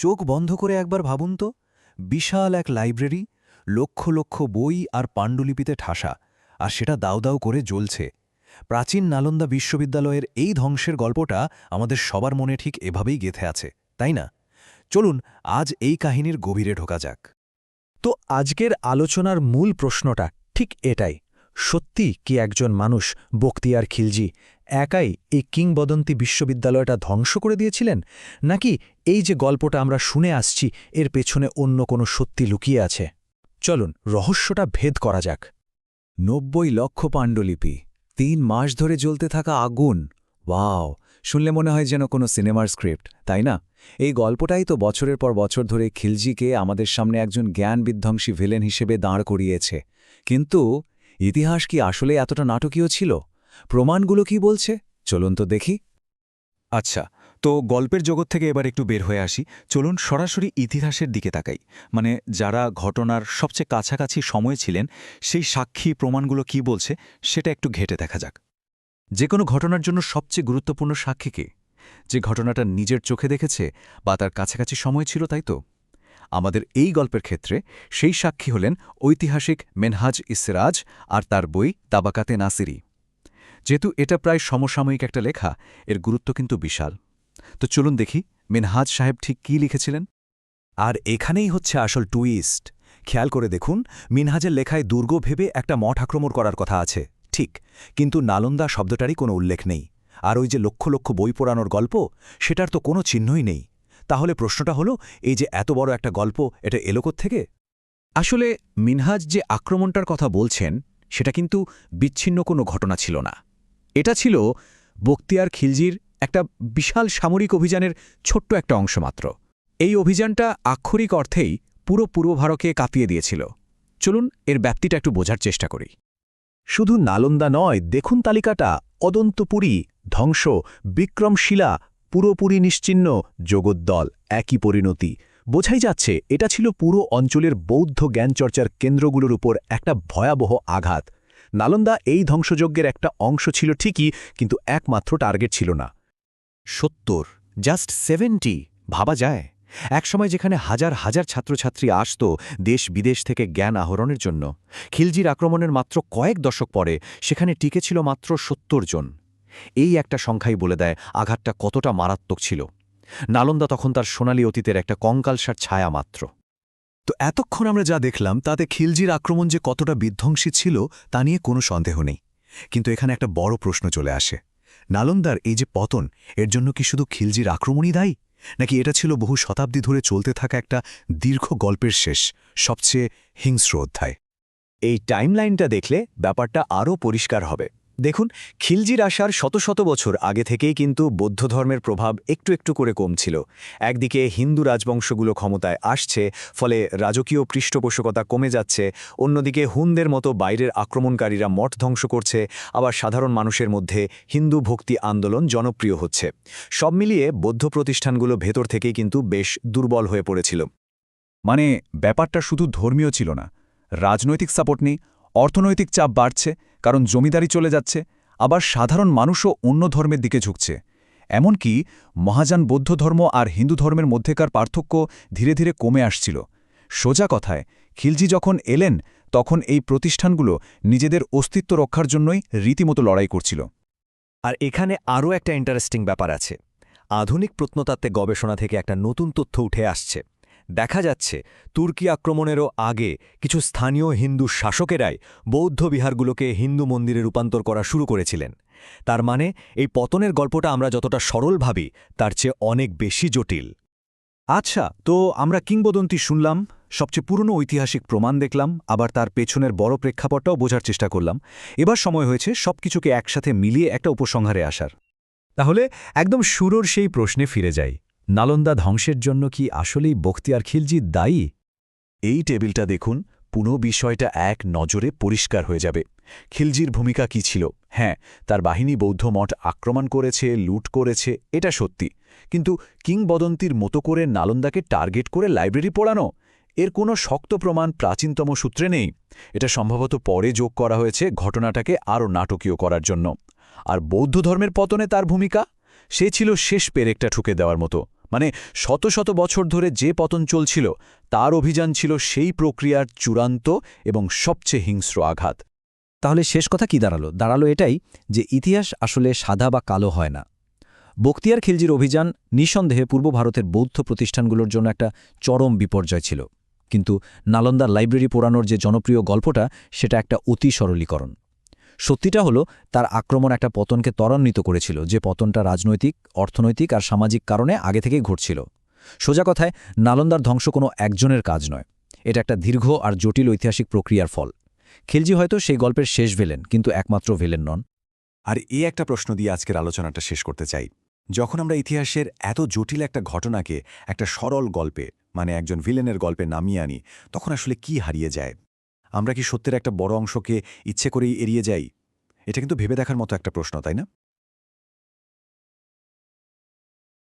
চোখ বন্ধ করে একবার ভাবুন তো। বিশাল এক লাইব্রেরি, লক্ষ লক্ষ বই আর পাণ্ডুলিপিতে ঠাসা, আর সেটা দাউ দাউ করে জ্বলছে। প্রাচীন নালন্দা বিশ্ববিদ্যালয়ের এই ধ্বংসের গল্পটা আমাদের সবার মনে ঠিক এভাবেই গেথে আছে, তাই না? চলুন, আজ এই কাহিনীর গভীরে ঢোকা যাক। তো আজকের আলোচনার মূল প্রশ্নটা ঠিক এটাই, সত্যি কি একজন মানুষ বক্তিয়ার খিলজি একাই এই কিংবদন্তি বিশ্ববিদ্যালয়টা ধ্বংস করে দিয়েছিলেন? নাকি এই যে গল্পটা আমরা শুনে আসছি, এর পেছনে অন্য কোনো সত্যি লুকিয়ে আছে? চলুন, রহস্যটা ভেদ করা যাক। নব্বই লক্ষ পাণ্ডুলিপি, তিন মাস ধরে জ্বলতে থাকা আগুন। ওয়াও, শুনলে মনে হয় যেন কোনো সিনেমার স্ক্রিপ্ট, তাই না? এই গল্পটাই তো বছরের পর বছর ধরে খিলজিকে আমাদের সামনে একজন জ্ঞান বিধ্বংসী ভিলেন হিসেবে দাঁড় করিয়েছে। কিন্তু ইতিহাস কি আসলে এতটা নাটকীয় ছিল? প্রমাণগুলো কি বলছে? চলুন তো দেখি। আচ্ছা তো গল্পের জগৎ থেকে এবার একটু বের হয়ে আসি। চলুন সরাসরি ইতিহাসের দিকে তাকাই। মানে যারা ঘটনার সবচেয়ে কাছাকাছি সময়ে ছিলেন, সেই সাক্ষী প্রমাণগুলো কি বলছে, সেটা একটু ঘেটে দেখা যাক। যে কোনো ঘটনার জন্য সবচেয়ে গুরুত্বপূর্ণ সাক্ষী কে? যে ঘটনাটা নিজের চোখে দেখেছে বা তার কাছাকাছি সময় ছিল, তাই তো? আমাদের এই গল্পের ক্ষেত্রে সেই সাক্ষী হলেন ঐতিহাসিক মেনহাজ ইসরাজ আর তার বই তাবাকাতে নাসিরি। যেহেতু এটা প্রায় সমসাময়িক একটা লেখা, এর গুরুত্ব কিন্তু বিশাল। তো চলুন দেখি মিনহাজ সাহেব ঠিক কি লিখেছিলেন। আর এখানেই হচ্ছে আসল টুইস্ট। খেয়াল করে দেখুন, মিনহাজের লেখায় দুর্গ ভেবে একটা মঠ আক্রমণ করার কথা আছে। ঠিক, কিন্তু নালন্দা শব্দটারই কোনো উল্লেখ নেই। আর ওই যে লক্ষ লক্ষ বই পড়ানোর গল্প, সেটার তো কোনো চিহ্নই নেই। তাহলে প্রশ্নটা হলো, এই যে এত বড় একটা গল্প, এটা এলো থেকে আসলে মিনহাজ যে আক্রমণটার কথা বলছেন, সেটা কিন্তু বিচ্ছিন্ন কোনো ঘটনা ছিল না। এটা ছিল বক্তিয়ার খিলজির একটা বিশাল সামরিক অভিযানের ছোট্ট একটা অংশ মাত্র। এই অভিযানটা আক্ষরিক অর্থেই পুরো পূর্ব ভারতকে কাঁপিয়ে দিয়েছিল। চলুন এর ব্যাপ্তিটা একটু বোঝার চেষ্টা করি। শুধু নালন্দা নয়, দেখুন তালিকাটা, অদন্তপুরী, ধ্বংস, বিক্রমশিলা, পুরোপুরি নিশ্চিহ্ন জগদ্দল, একই পরিণতি। বোঝাই যাচ্ছে, এটা ছিল পুরো অঞ্চলের বৌদ্ধ জ্ঞানচর্চার কেন্দ্রগুলোর উপর একটা ভয়াবহ আঘাত। নালন্দা এই ধ্বংসযজ্ঞের একটা অংশ ছিল ঠিকই, কিন্তু একমাত্র টার্গেট ছিল না। সত্তর, জাস্ট সেভেন্টি, ভাবা যায়। একসময় যেখানে হাজার হাজার ছাত্রছাত্রী আসত দেশ বিদেশ থেকে জ্ঞান আহরণের জন্য, খিলজির আক্রমণের মাত্র কয়েক দশক পরে সেখানে টিকে ছিল মাত্র সত্তর জন। এই একটা সংখ্যাই বলে দেয় আঘাতটা কতটা মারাত্মক ছিল। নালন্দা তখন তার সোনালী অতীতের একটা কঙ্কালসার ছায়া মাত্র। তো এতক্ষণ আমরা যা দেখলাম, তাতে খিলজির আক্রমণ যে কতটা বিধ্বংসী ছিল, তা নিয়ে কোনো সন্দেহ নেই। কিন্তু এখানে একটা বড় প্রশ্ন চলে আসে। নালন্দার এই যে পতন, এর জন্য কি শুধু খিলজির আক্রমণই দায়ী? নাকি এটা ছিল বহু শতাব্দী ধরে চলতে থাকা একটা দীর্ঘ গল্পের শেষ, সবচেয়ে হিংস্র অধ্যায়? এই টাইমলাইনটা দেখলে ব্যাপারটা আরও পরিষ্কার হবে। দেখুন, খিলজির আসার শত শত বছর আগে থেকেই কিন্তু বৌদ্ধ ধর্মের প্রভাব একটু একটু করে কমছিল। একদিকে হিন্দু রাজবংশগুলো ক্ষমতায় আসছে, ফলে রাজকীয় পৃষ্ঠপোষকতা কমে যাচ্ছে, অন্যদিকে হুনদের মতো বাইরের আক্রমণকারীরা মঠ ধ্বংস করছে, আবার সাধারণ মানুষের মধ্যে হিন্দু ভক্তি আন্দোলন জনপ্রিয় হচ্ছে। সব মিলিয়ে বৌদ্ধ প্রতিষ্ঠানগুলো ভেতর থেকেই কিন্তু বেশ দুর্বল হয়ে পড়েছিল। মানে ব্যাপারটা শুধু ধর্মীয় ছিল না, রাজনৈতিক সাপোর্ট নেই অর্থনৈতিক চাপ বাড়ছে, কারণ জমিদারি চলে যাচ্ছে, আবার সাধারণ মানুষও অন্য ধর্মের দিকে ঝুঁকছে। এমনকি মহাযান বৌদ্ধ ধর্ম আর হিন্দু ধর্মের মধ্যেকার পার্থক্য ধীরে ধীরে কমে আসছিল। সোজা কথায়, খিলজি যখন এলেন, তখন এই প্রতিষ্ঠানগুলো নিজেদের অস্তিত্ব রক্ষার জন্যই রীতিমতো লড়াই করছিল। আর এখানে আরও একটা ইন্টারেস্টিং ব্যাপার আছে। আধুনিক প্রত্নতাত্ত্বে গবেষণা থেকে একটা নতুন তথ্য উঠে আসছে। দেখা যাচ্ছে, তুর্কি আক্রমণেরও আগে কিছু স্থানীয় হিন্দু শাসকেরাই বৌদ্ধ বিহারগুলোকে হিন্দু মন্দিরে রূপান্তর করা শুরু করেছিলেন। তার মানে এই পতনের গল্পটা আমরা যতটা সরল ভাবি, তার চেয়ে অনেক বেশি জটিল। আচ্ছা তো আমরা কিংবদন্তি শুনলাম, সবচেয়ে পুরনো ঐতিহাসিক প্রমাণ দেখলাম, আবার তার পেছনের বড় প্রেক্ষাপটটাও বোঝার চেষ্টা করলাম। এবার সময় হয়েছে সবকিছুকে একসাথে মিলিয়ে একটা উপসংহারে আসার। তাহলে, একদম শুরুর সেই প্রশ্নে ফিরে যাই। নালন্দা ধ্বংসের জন্য কি আসলেই বখতিয়ার খিলজি দায়ী? এই টেবিলটা দেখুন পুরো বিষয়টা এক নজরে পরিষ্কার হয়ে যাবে। খিলজির ভূমিকা কি ছিল? হ্যাঁ তার বাহিনী বৌদ্ধ মঠ আক্রমণ করেছে, লুট করেছে, এটা সত্যি। কিন্তু কিংবদন্তির মতো করে নালন্দাকে টার্গেট করে লাইব্রেরি পড়ানো? এর কোনো শক্ত প্রমাণ প্রাচীনতম সূত্রে নেই। এটা সম্ভবত পরে যোগ করা হয়েছে ঘটনাটাকে আরও নাটকীয় করার জন্য। আর বৌদ্ধ ধর্মের পতনে তার ভূমিকা? সে ছিল শেষ পেরেকটা ঠুকে দেওয়ার মতো। মানে শত শত বছর ধরে যে পতন চলছিল, তার অভিযান ছিল সেই প্রক্রিয়ার চূড়ান্ত এবং সবচেয়ে হিংস্র আঘাত। তাহলে শেষ কথা কি দাঁড়াল? দাঁড়াল এটাই যে ইতিহাস আসলে সাদা বা কালো হয় না। বক্তিয়ার খিলজির অভিযান নিঃসন্দেহে পূর্ব ভারতের বৌদ্ধ প্রতিষ্ঠানগুলোর জন্য একটা চরম বিপর্যয় ছিল। কিন্তু নালন্দার লাইব্রেরি পোড়ানোর যে জনপ্রিয় গল্পটা, সেটা একটা অতি সরলীকরণ। সত্যিটা হলো, তার আক্রমণ একটা পতনকে ত্বরান্বিত করেছিল, যে পতনটা রাজনৈতিক, অর্থনৈতিক আর সামাজিক কারণে আগে থেকেই ঘটছিল। সোজা কথায়, নালন্দার ধ্বংস কোনো একজনের কাজ নয়। এটা একটা দীর্ঘ আর জটিল ঐতিহাসিক প্রক্রিয়ার ফল। খিলজি হয়তো সেই গল্পের শেষ ভেলেন, কিন্তু একমাত্র ভেলেন নন। আর এ একটা প্রশ্ন দিয়ে আজকের আলোচনাটা শেষ করতে চাই। যখন আমরা ইতিহাসের এত জটিল একটা ঘটনাকে একটা সরল গল্পে মানে একজন ভিলেনের গল্পে নামিয়ে আনি, তখন আসলে কি হারিয়ে যায়? আমরা কি সত্যের একটা বড় অংশকে ইচ্ছে করেই এড়িয়ে যাই? এটা কিন্তু ভেবে দেখার মতো একটা প্রশ্ন, তাই না?